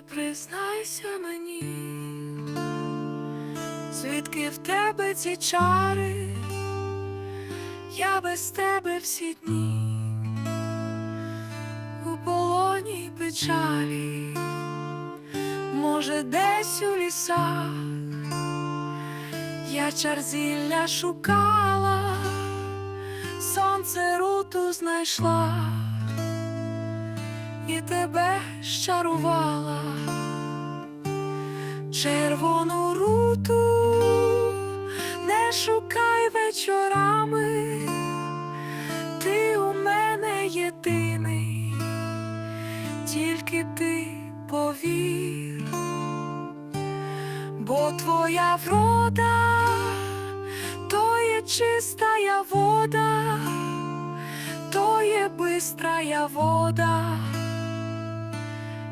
признайся мені, звідки в тебе ці чари, я без тебе всі дні, у полоні печалі, може, десь у лісах, я чарзілля шукала, сонце руту знайшла щарувала червону руту, не шукай вечорами, ти у мене єдиний, тільки ти повір, бо твоя врода то є чистая вода, то є бистрая вода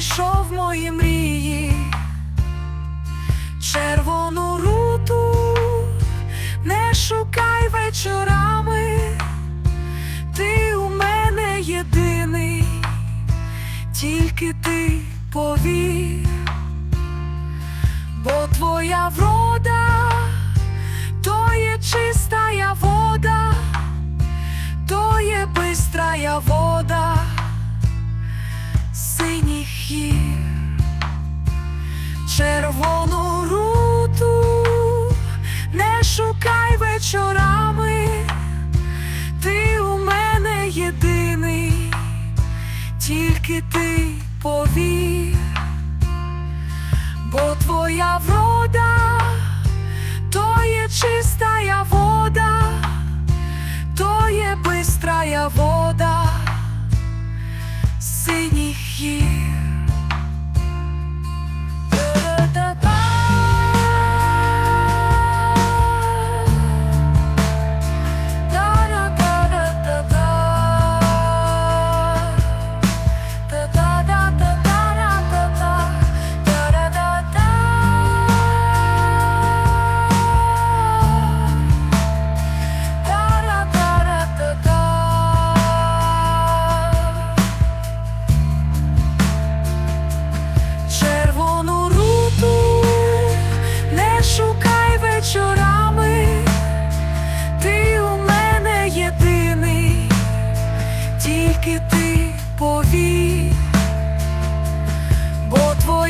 увійшов в мої мрії, червону руту не шукай вечорами, ти у мене єдиний, тільки ти повір, бо твоя врода гір, червону руту не шукай вечорами, ти у мене єдиний, тільки ти повір, бо твоя врода то є чистая вода, то є бистрая вода синіх гір.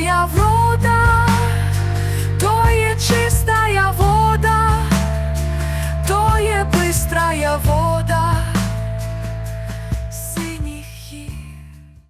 чистая вода, то є чистая вода, то є быстрая вода.